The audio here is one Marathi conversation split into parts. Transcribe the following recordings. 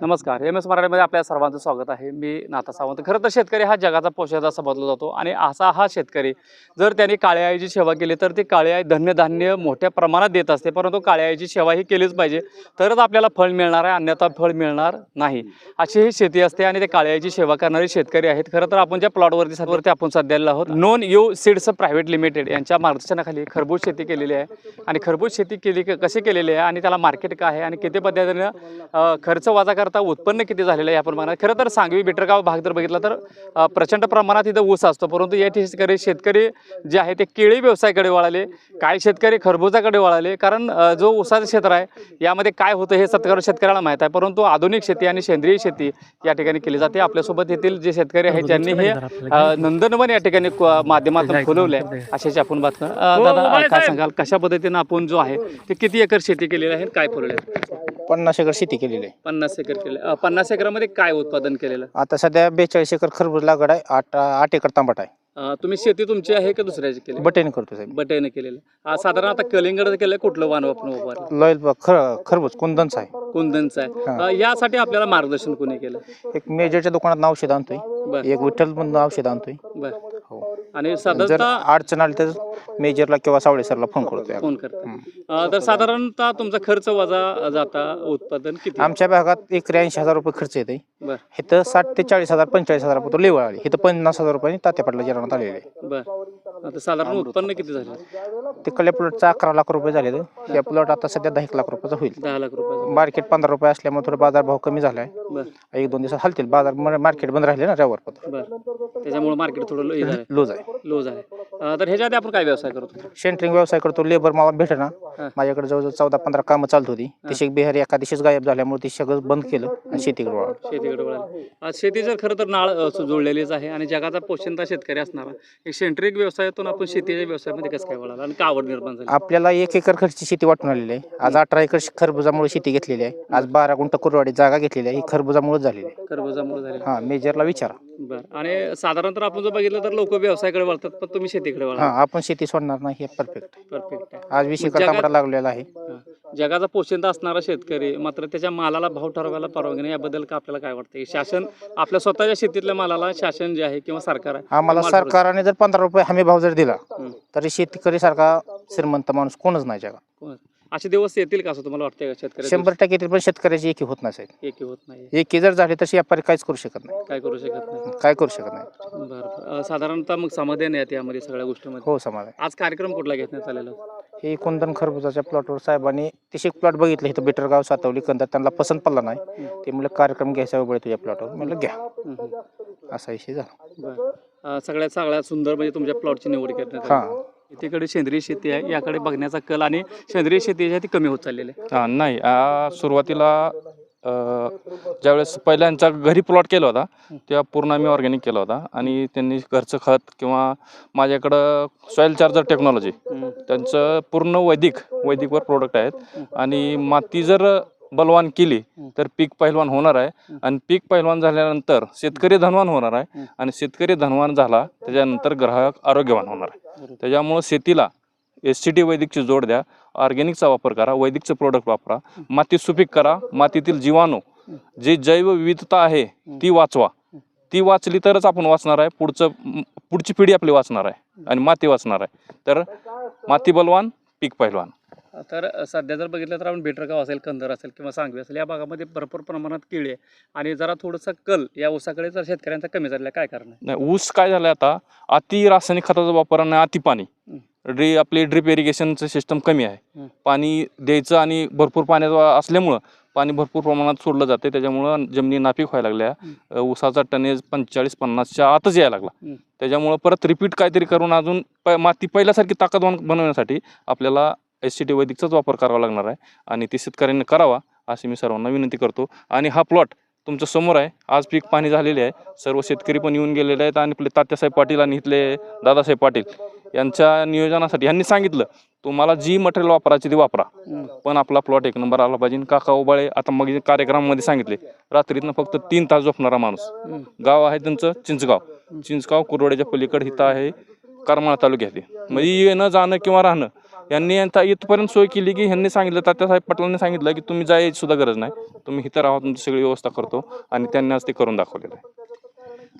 नमस्कार. एम एस मराठीमध्ये आपल्या सर्वांचं स्वागत आहे. मी नाथा सावंत. खरं तर शेतकरी हा जगाचा पोषाचा असा समजला जातो आणि असा हा शेतकरी जर त्यांनी काळ्या आईची सेवा केली तर ती काळी आई धन्यधान्य मोठ्या प्रमाणात देत असते. परंतु काळ्या आईची सेवा ही केलीच पाहिजे. तरच आपल्याला फळ मिळणार आहे. अन्यथा फळ मिळणार नाही. अशी ही शेती असते आणि ते काळ्या आईची सेवा करणारे शेतकरी आहेत. खरं तर आपण ज्या प्लॉटवरती सध्यावरती आपण सध्याला आहोत known you seeds private limited यांच्या मार्गदर्शनाखाली खरबूज शेती केलेली आहे. आणि खरबूज शेती केली कशी केलेली आहे आणि त्याला मार्केट काय आहे आणि किती पद्धतीनं खर्च वाजा करता उत्पन्न किती झालेलं आहे या प्रमाणात? खरं तर सांगवी बिटरगाव भाग जर बघितला तर प्रचंड प्रमाणात इथं ऊस असतो. परंतु या शेतकरी शेतकरी जे आहे ते केळी व्यवसायाकडे वळाले. काही शेतकरी खरबुजाकडे वळाले. कारण जो ऊसाचं क्षेत्र आहे यामध्ये काय होतं हे सत्कार शेतकऱ्याला माहीत आहे. परंतु आधुनिक शेती आणि सेंद्रिय शेती या ठिकाणी केली जाते. आपल्यासोबत येथील जे शेतकरी आहेत ज्यांनी हे नंदनवन या ठिकाणी माध्यमातून खुलवले अशाची आपण बात कर- अ, दादा अ, काय सांगाल? कशा पद्धतीनं आपण जो आहे ते किती एकर शेती केलेली आहे काय फुलले पन्नास एकर शेती केलेली आहे. पन्नास एकर केले. अ, पन्नास एकरामध्ये काय उत्पादन केलेलं? आता सध्या बेचाळीस एकर खरबूज लागवड आहे आठ आठ एकर तांबट आहे. अ, तुम्ही शेती तुमची आहे का दुसऱ्याची केली? बटेन करतो साहेब. बटेने केलेलं. अ, साधारण आता कलिंगड केलं कुठलं वाण आपण वापरलं? लॉयल खर खरबूज कुंदनचं आहे. कुंदनचं आहे. अ, यासाठी आपल्याला मार्गदर्शन कोणी केलं? एक मेजरच्या दुकानात औषध आणतोय. बर. एक विठ्ठल मधून औषध आणतोय. बर. आणि जर साधारणतः अडचण आली तर मेजरला किंवा सावळे सरला फोन करतोय फोन करता अ, तर साधारणतः तुमचा खर्च वजा जाता उत्पादन किती? आमच्या भागात एकरी ऐंशी हजार रुपये खर्च येते बर. इथं साठ ते चाळीस हजार पंचेचाळीस हजार रुपये लेवळ आली. इथं पन्नास हजार रुपयांनी तात्या पाटला जिराणात आलेले. आहे बर. आता साधारण उत्पन्न किती झालं? तिकडल्या प्लॉटचा अकरा लाख रुपये झाले या प्लॉट आता सध्या दहा एक लाख रुपयाचा होईल. दहा लाख रुपये मार्केट पंधरा रुपये असल्यामुळे थोडा बाजार भाव कमी झालाय. एक दोन दिवसात हलतील. बाजार मार्केट बंद राहिले ना रविवार त्याच्यामुळे मार्केट थोडं लो- आहे लो झालं अ, तर ह्याच्या आधी आपण काय व्यवसाय करतो सेंटरिंग व्यवसाय करतो लेबर मला भेटे ना हा. माझ्याकडे जवळजवळ चौदा पंधरा कामं चालत होती. तशी बिहारी एका दिवशीच गायब झाल्यामुळे ती सगळं बंद केलं आणि शेतीकडे वळालो. शेतीकडे वळाले. आज शेती जर खरं तर नाळ अ, सु- जोडलेलीच आहे आणि जगाचा पोषणता शेतकरी असणारा एक सेंट्रिक व्यवसायातून आपण शेतीच्या व्यवसायामध्ये कसं काय वळाला आणि का आवड निर्माण झाली? आपल्याला एक एकर खर्ची शेती वाटून आलेली आहे. आज अठरा एकर खरबुजामुळे शेती घेतलेली आहे. आज बारा गुंठ कुरवाडी जागा घेतलेली आहे. ही खरबुजामुळे झालेली आहे. कर्बजामुळे झाले हा मेजरला विचारा. बरं. आणि साधारणतः आपण जर बघितलं तर लोक व्यवसायाकडे वळतात पण तुम्ही शेतीकडे हा वळा आपण शेती सोडणार नाही हे परफेक्ट परफेक्ट आहे. आज जगात- तांबडा लागलेला आहे. हा. जगाचा पोषणता असणारा शेतकरी मात्र त्याच्या मालाला भाव ठरवायला परवानगी नाही. याबद्दल का आपल्याला काय वाटतं शासन आपल्या स्वतःच्या शेतीतल्या मालाला शासन जे आहे किंवा सरकार आहे आम्हाला माल ठरवतं. सरकारने जर पंधरा रुपये हमी भाव जर दिला. तरी शेतकरी सारखा श्रीमंत माणूस कोणच नाही जगा कोण- असे दिवस येतील का असं तुम्हाला वाटतंय का शेतकरी शंभर टक्के येतील पण शेतकऱ्याची एकी होत नसेल एकी होत नाही. एकी जर झाली तशी व्यापारी काहीच करू शकत नाही. काय करू शकत नाही. काय करू शकत नाही. बरं बरं. अं, साधारणतः मग समाधान आहे यामध्ये सगळ्या गोष्टीमध्ये? हो समाज आज कार्यक्रम कुठला घेण्यात आलेला हे कुंदन खरबुजाच्या प्लॉटवर साहेबांनी तिशी प्लॉट बघितलं इथं बेटरगाव सातवली कंद त्यांना पसंत पडला नाही. ते म्हणलं कार्यक्रम घ्यायचा वेळ तुझ्या प्लॉटवर. म्हणलं घ्या. हम्म. असा विषय झाला. बरं. अं, सगळ्यात सगळ्यात सुंदर म्हणजे तुमच्या प्लॉटची निवड करण्यात हा. एकीकडे सेंद्रिय शेती आहे याकडे बघण्याचा कल आणि सेंद्रिय शेती जी आहे ती कमी होत चाललेली आहे हा, नाही आ, सुरुवातीला अ, ज्यावेळेस पहिल्यांचा घरी प्लॉट केला होता तेव्हा पूर्ण आम्ही ऑर्गॅनिक केला होता आणि त्यांनी घरचं खत किंवा माझ्याकडं सॉईल चार्जर टेक्नॉलॉजी. त्यांचं पूर्ण वैदिक वैदिकवर प्रोडक्ट आहेत आणि माती जर बलवान केली तर पीक पहिलवान होणार आहे. आणि पीक पहिलवान झाल्यानंतर शेतकरी धनवान होणार आहे. आणि शेतकरी धनवान झाला त्याच्यानंतर ग्राहक आरोग्यवान होणार आहे. त्याच्यामुळं शेतीला एस सी टी वैदिकची जोड द्या ऑर्गॅनिकचा वापर करा वैदिकचं प्रोडक्ट वापरा. माती सुपीक करा मातीतील जीवाणू. जी जैवविविधता आहे ती वाचवा. ती वाचली तरच आपण वाचणार आहे. पुढचं पुढची पिढी आपली वाचणार आहे. आणि माती वाचणार आहे. तर माती बलवान पीक पहिलवान तर सध्या जर बघितलं तर आपण बेटरगाव असेल कंदर असेल किंवा सांगवी असेल या भागामध्ये भरपूर प्रमाणात केळी आहे. आणि जरा थोडंसं कल या ऊसाकडे जर शेतकऱ्यांचा कमी झालेला काय कारण नाही ऊस काय झालं आता? अति रासायनिक खताचा वापर आणि अति पाणी. ड्री आपली ड्रिप इरिगेशनचं सिस्टम कमी आहे. पाणी द्यायचं आणि भरपूर पाण्याचं असल्यामुळं पाणी भरपूर प्रमाणात सोडलं जाते त्याच्यामुळं जमिनी नापीक व्हायला लागल्या. ऊसाचा टनेज पंचेचाळीस पन्नासच्या आतच यायला लागला. त्याच्यामुळं परत रिपीट काहीतरी करून अजून प माती पहिल्यासारखी ताकदवान बनवण्यासाठी आपल्याला एस सी टी वैदिकचाच वापर करावा लागणार आहे आणि ती शेतकऱ्यांनी करावा अशी मी सर्वांना विनंती करतो. आणि हा प्लॉट तुमच्यासमोर आहे. आज पीक पाणी झालेले आहे. सर्व शेतकरी पण येऊन गेलेले आहेत आणि आपले तात्यासाहेब पाटील आणि इथले दादासाहेब पाटील यांच्या नियोजनासाठी यांनी सांगितलं तुम्हाला जी मटेरियल वापरायची ती वापरा. पण आपला प्लॉट एक नंबर आला पाहिजे. काका उबाळे आता मग कार्यक्रमामध्ये सांगितले रात्रीतनं फक्त तीन तास झोपणारा माणूस. गाव आहे त्यांचं चिंचगाव. चिंचगाव कुरवड्याच्या पलीकडे इथं आहे करमाळा तालुक्यात. म्हणजे येणं जाणं किंवा राहणं यांनी आता इथपर्यंत सोय केली की ह्यांनी सांगितलं तात्यासाहेब पाटलांनी सांगितलं की तुम्ही जायची सुद्धा गरज नाही. तुम्ही इथं राहा तुमची सगळी व्यवस्था करतो आणि त्यांनी आज ते करून दाखवलेलं आहे.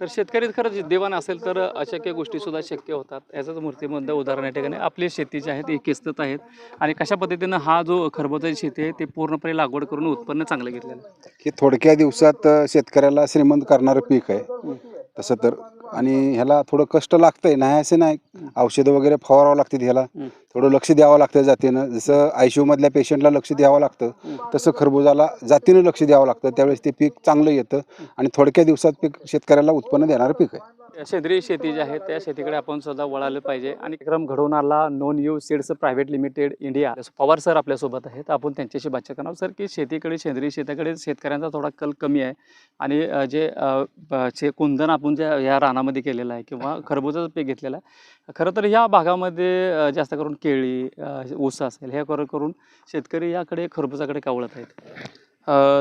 तर शेतकरी खरंच देवान असेल तर अशा काही गोष्टी सुद्धा शक्य होतात. याचंच मूर्तिमंत उदाहरण या ठिकाणी. आपली शेती जी आहे ती किस्तत आहेत. आणि कशा पद्धतीनं हा जो खरबुजाची शेती आहे ते पूर्णपणे लागवड करून उत्पन्न चांगलं घेतलेलं आहे? हे थोडक्या दिवसात शेतकऱ्याला श्रीमंत करणारं पीक आहे. तसं तर आणि ह्याला थोडं कष्ट लागतंय. नाही असं नाही. औषधं वगैरे फवारावं लागतात ह्याला. थोडं लक्ष द्यावं लागतं जातीनं. जसं आयसीयू मधल्या पेशंटला लक्ष द्यावं लागतं तसं खरबुजाला जातीनं लक्ष द्यावं लागतं. त्यावेळेस ते पीक चांगलं येतं आणि थोडक्या दिवसात पीक शेतकऱ्याला उत्पन्न देणारं पीक आहे. सेंद्रिय शेती जी आहे त्या शेतीकडे आपण सुद्धा वळालं पाहिजे. आणि क्रम घडवून आला known you seeds private limited India. Pawar sir आपल्यासोबत आहेत आपण त्यांच्याशी बातचीत करणार. सर की शेतीकडे सेंद्रिय शेतीकडे शेतकऱ्यांचा थोडा कल कमी आहे. आणि जे कुंदन आपण ज्या ह्या रानामध्ये केलेलं आहे किंवा खरबुजाचं पीक घेतलेलं आहे खरं तर ह्या भागामध्ये जास्त करून केळी ऊस असेल हे करून करून शेतकरी याकडे खरबुजाकडे का वळत आहेत?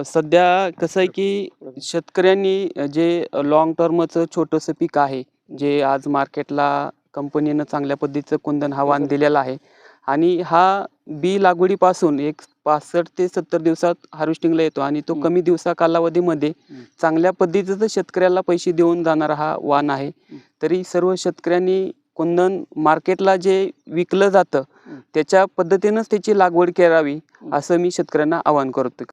सध्या कसं आहे की शेतकऱ्यांनी जे लॉंग टर्मचं छोटंसं पीक आहे जे आज मार्केटला कंपनीनं चांगल्या पद्धतीचं कुंदन हवान दिलेलं आहे. आणि हा बी लागवडीपासून एक पासष्ट ते सत्तर दिवसात हार्वेस्टिंगला येतो आणि तो कमी दिवसा कालावधीमध्ये चांगल्या पद्धतीचं शेतकऱ्याला पैसे देऊन जाणारा हा वाण आहे. तरी सर्व शेतकऱ्यांनी कुंदन मार्केटला जे विकलं जातं त्याच्या पद्धतीनंच त्याची लागवड करावी असं मी शेतकऱ्यांना आवाहन करतो.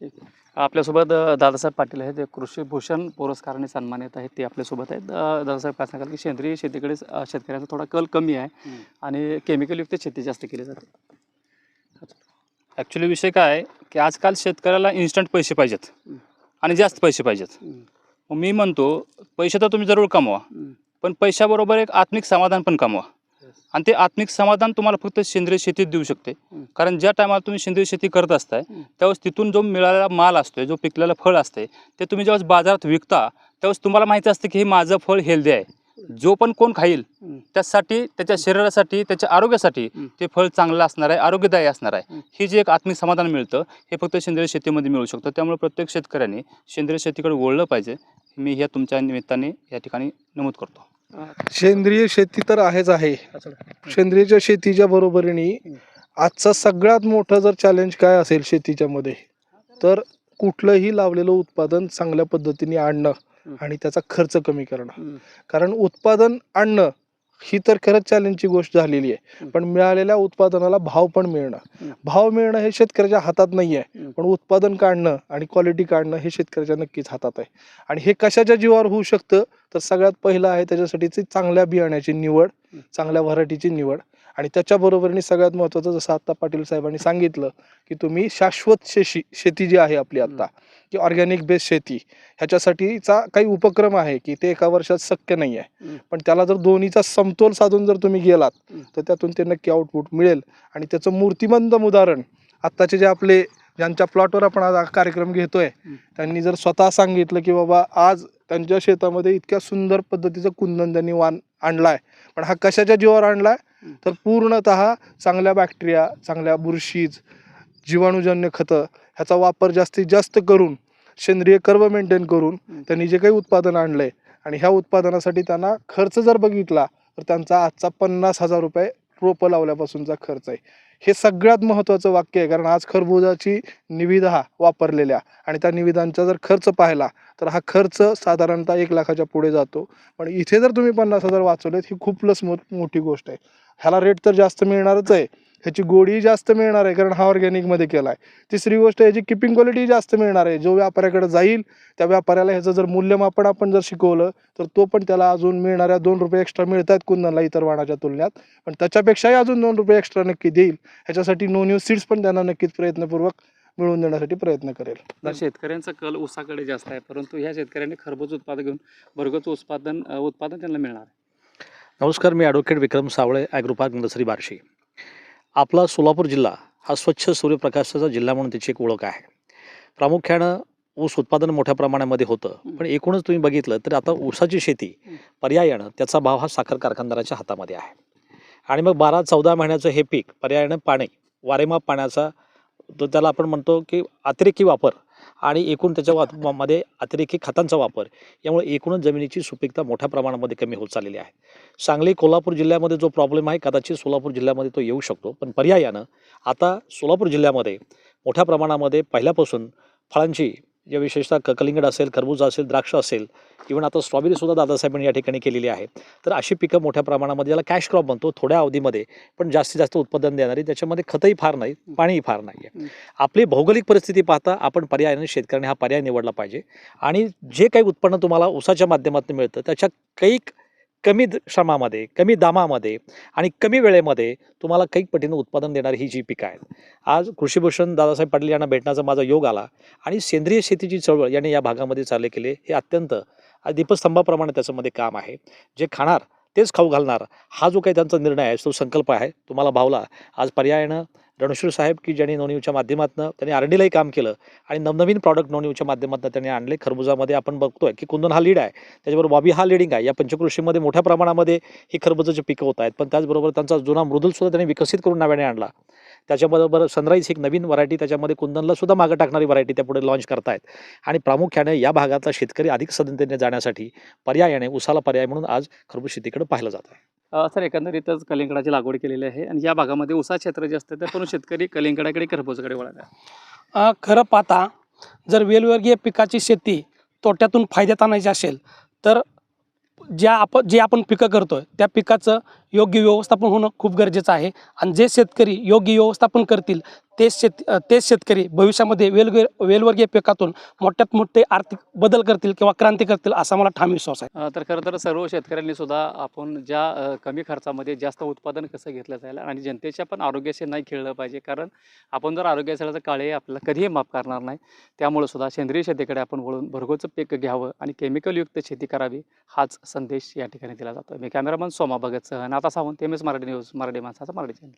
ठीक आपल्यासोबत अ, दादासाहेब पाटील आहेत. ते कृषी भूषण पुरस्काराने सन्मानित आहेत ते आपल्यासोबत आहेत. अ, दादासाहेब काय सांगाल की सेंद्रिय शेतीकडे अ, शेतकऱ्यांचा थोडा कल कमी आहे आणि केमिकलयुक्त शेती जास्त केली जाते. ॲक्च्युली विषय काय आहे की आजकाल शेतकऱ्याला इन्स्टंट पैसे पाहिजेत. आणि जास्त पैसे पाहिजेत. मग मी म्हणतो पैसे तर तुम्ही जरूर कमवा. पण पैशाबरोबर एक आत्मिक समाधान पण कमवा. आणि ते आत्मिक समाधान तुम्हाला फक्त सेंद्रिय शेतीत देऊ शकते. कारण ज्या टायमाला तुम्ही सेंद्रिय शेती करत असताय. त्यावेळेस तिथून जो मिळालेला माल असतोय जो पिकलेलं फळ असते ते तुम्ही ज्यावेळेस बाजारात विकता त्यावेळेस तुम्हाला माहिती असतं की हे माझं फळ हेल्दी आहे जो पण कोण खाईल. त्यासाठी त्याच्या शरीरासाठी त्याच्या आरोग्यासाठी. ते फळ चांगलं असणार आहे आरोग्यदायी असणार आहे हं. ही जे एक आत्मिक समाधान मिळतं हे फक्त सेंद्रिय शेतीमध्ये मिळू शकतं त्यामुळे प्रत्येक शेतकऱ्यांनी सेंद्रिय शेतीकडे वळलं पाहिजे मी ह्या तुमच्या निमित्ताने या ठिकाणी नमूद करतो सेंद्रिय शेती तर आहेच आहे सेंद्रियच्या शेतीच्या बरोबरीने आजचा सगळ्यात मोठं जर चॅलेंज काय असेल शेतीच्या मध्ये तर कुठलंही लावलेलं उत्पादन चांगल्या पद्धतीने आणणं. आणि त्याचा खर्च कमी करणं. कारण उत्पादन आणणं ही तर खरंच चॅलेंजची गोष्ट झालेली आहे. पण मिळालेल्या उत्पादनाला भाव पण. मिळणं भाव मिळणं हे शेतकऱ्याच्या हातात नाही आहे. पण उत्पादन काढणं आणि क्वालिटी काढणं हे शेतकऱ्याच्या नक्कीच हातात आहे आणि हे कशाच्या जीवावर होऊ शकतं तर सगळ्यात पहिलं आहे त्याच्यासाठीची चांगल्या बियाण्याची निवड. चांगल्या व्हरायटीची निवड आणि त्याच्या बरोबरीने सगळ्यात महत्त्वाचं जसं आता पाटील साहेबांनी सांगितलं की तुम्ही शाश्वत शेती शेती जी आहे आपली आता की ऑर्गॅनिक बेस्ड शेती ह्याच्यासाठीचा काही उपक्रम आहे की ते एका वर्षात शक्य नाही आहे. पण त्याला जर दोन्हीचा समतोल साधून जर तुम्ही गेलात. तर त्यातून ते नक्की आउटपुट मिळेल आणि त्याचं मूर्तिमंत उदाहरण आत्ताचे जे आपले ज्यांच्या प्लॉटवर आपण आज हा कार्यक्रम घेतोय. त्यांनी जर स्वतः सांगितलं की बाबा आज त्यांच्या शेतामध्ये इतक्या सुंदर पद्धतीचं कुंदन त्यांनी वाण आणलाय पण हा कशाच्या जीवावर आणलाय. तर पूर्णतः चांगल्या बॅक्टेरिया चांगल्या बुरशीज जीवाणूजन्य खतं ह्याचा वापर जास्तीत जास्त करून सेंद्रिय कर्व मेंटेन करून. त्यांनी जे काही उत्पादन आणलंय आणि ह्या उत्पादनासाठी त्यांना खर्च जर बघितला तर त्यांचा आजचा पन्नास हजार रुपये रोपं लावल्यापासूनचा खर्च आहे हे सगळ्यात महत्त्वाचं वाक्य आहे. कारण आज खरबुजाची निविदा वापरलेल्या आणि त्या निविदांचा जर खर्च पाहिला तर हा खर्च साधारणतः एक लाखाच्या पुढे जातो. पण इथे जर तुम्ही पन्नास हजार वाचवलेत ही खूप प्लस मो मोठी गोष्ट आहे. ह्याला रेट तर जास्त मिळणारच आहे. ह्याची गोडी जास्त मिळणार आहे कारण हा ऑर्गॅनिकमध्ये केला आहे तिसरी गोष्ट याची किपिंग क्वालिटी जास्त मिळणार आहे. जो व्यापाऱ्याकडे जाईल त्या व्यापाऱ्याला ह्याचं जर मूल्यमापन आपण जर शिकवलं तर तो पण त्याला अजून मिळणाऱ्या दोन रुपये एक्स्ट्रा मिळतात कुंदनला इतर वाणाच्या तुलनेत. पण त्याच्यापेक्षाही अजून दोन रुपये एक्स्ट्रा नक्की देईल. ह्याच्यासाठी नो न्यूज सीड्स पण त्यांना नक्कीच प्रयत्नपूर्वक मिळवून देण्यासाठी प्रयत्न करेल. तर शेतकऱ्यांचा कल ऊसाकडे जास्त आहे परंतु ह्या शेतकऱ्यांनी खरबूज उत्पादन घेऊन भरगच उत्पादन उत्पादन त्यांना मिळणार आहे. नमस्कार मी advocate Vikram Sawale agropark nursery Barshi. आपला सोलापूर जिल्हा हा स्वच्छ सूर्यप्रकाशाचा जिल्हा म्हणून त्याची एक ओळख आहे. प्रामुख्यानं ऊस उत्पादन मोठ्या प्रमाणामध्ये होतं. पण एकूणच तुम्ही बघितलं तर आता ऊसाची शेती पर्यायानं त्याचा भाव हा साखर कारखानदाराच्या हातामध्ये आहे. आणि मग बारा चौदा महिन्याचं हे पीक पर्यायानं पाणी वारेमाप पाण्याचा तो त्याला आपण म्हणतो की अतिरेकी वापर आणि एकूण त्याच्या वा- मध्ये अतिरेकी खतांचा वापर. यामुळे एकूणच जमिनीची सुपीकता मोठ्या प्रमाणामध्ये कमी होत चाललेली आहे. सांगली कोल्हापूर जिल्ह्यामध्ये जो प्रॉब्लेम आहे कदाचित सोलापूर जिल्ह्यामध्ये तो येऊ शकतो. पण पर्यायानं आता सोलापूर जिल्ह्यामध्ये मोठ्या प्रमाणामध्ये पहिल्यापासून फळांची जे विशेषतः ककलिंगड असेल खरबूज असेल द्राक्ष असेल इव्हन आता स्ट्रॉबेरीसुद्धा दादासाहेबांनी या ठिकाणी केलेली आहे. तर अशी पिकं मोठ्या प्रमाणामध्ये याला कॅश क्रॉप म्हणतो थोड्या अवधीमध्ये पण जास्तीत जास्त उत्पादन देणारी त्याच्यामध्ये खतही फार नाही पाणीही फार नाही आहे आपली भौगोलिक परिस्थिती पाहता आपण पर्यायाने शेतकऱ्याने हा पर्याय निवडला पाहिजे. आणि जे काही उत्पन्न तुम्हाला ऊसाच्या माध्यमातून मिळतं त्याच्या कैक कमी द- श्रमामध्ये कमी दामामध्ये आणि कमी वेळेमध्ये तुम्हाला कैक पटीनं उत्पादन देणारी ही जी पिकं आहेत. आज कृषीभूषण दादासाहेब पाटील यांना भेटण्याचा माझा योग आला आणि सेंद्रिय शेतीची चळवळ याने या भागामध्ये चालले केले हे अत्यंत दीपस्तंभाप्रमाणे त्याच्यामध्ये काम आहे. जे खाणार तेच खाऊ घालणार हा जो काही त्यांचा निर्णय आहे तो संकल्प आहे तुम्हाला भावला. आज पर्यायानं रणशूर साहेब की ज्यांनी नोनीवच्या माध्यमातून त्यांनी आर डीलाही काम केलं आणि नवनवीन प्रॉडक्ट नोनीवच्या माध्यमातून त्यांनी आणले. खरबुजामध्ये आपण बघतोय की कुंदन हा लीड आहे. त्याच्याबरोबर बॉबी हा लिडिंग आहे. या पंचकृषीमध्ये मोठ्या प्रमाणामध्ये ही खरबुजाची पिकं होत आहेत. पण त्याचबरोबर त्यांचा जुना मृदुलसुद्धा त्यांनी विकसित करून नव्याने आणला. त्याच्याबरोबर सनराईज ही एक नवीन व्हरायटी त्याच्यामध्ये कुंदनला सुद्धा मागं टाकणारी व्हरायटी त्या पुढे लॉन्च करतायत. आणि प्रामुख्याने या भागातला शेतकरी अधिक सदनतेने जाण्यासाठी पर्यायाने उसाला पर्याय म्हणून आज खरबूज शेतीकडे पाहिलं जात आहे. सर एकंदरीतच कलिंगडाची लागवड केलेली आहे आणि या भागामध्ये उसा क्षेत्र जे असतं तर शेतकरी कलिंगडाकडे खरबूजकडे वळाला खरं पाहता जर वेलवर्गीय पिकाची शेती तोट्यातून फायद्यात आणायची असेल तर ज्या आप जे आपण पिकं करतो आहे त्या पिकाचं योग्य व्यवस्थापन होणं खूप गरजेचं आहे. आणि जे शेतकरी योग्य व्यवस्थापन करतील तेच शेत तेच शेतकरी भविष्यामध्ये वेलगे वेलवर्गीय पिकातून मोठ्यात मोठे आर्थिक बदल करतील किंवा क्रांती करतील असा मला ठाम विश्वास आहे. तर खरं तर सर्व शेतकऱ्यांनी सुद्धा आपण ज्या कमी खर्चामध्ये जास्त उत्पादन कसं घेतलं जाईल आणि जनतेच्या पण आरोग्याशी नाही खेळलं पाहिजे. कारण आपण जर आरोग्यासाठी काळे आपल्याला कधीही माफ करणार नाही त्यामुळे सुद्धा सेंद्रिय शेतीकडे आपण वळून भरघोचं पीक घ्यावं आणि केमिकलयुक्त शेती करावी हाच संदेश या ठिकाणी दिला जातो मी कॅमेरामन सोमा भगत सह Nata Sawant M S Marathi news Marathi माणसाचा मराठी चॅनल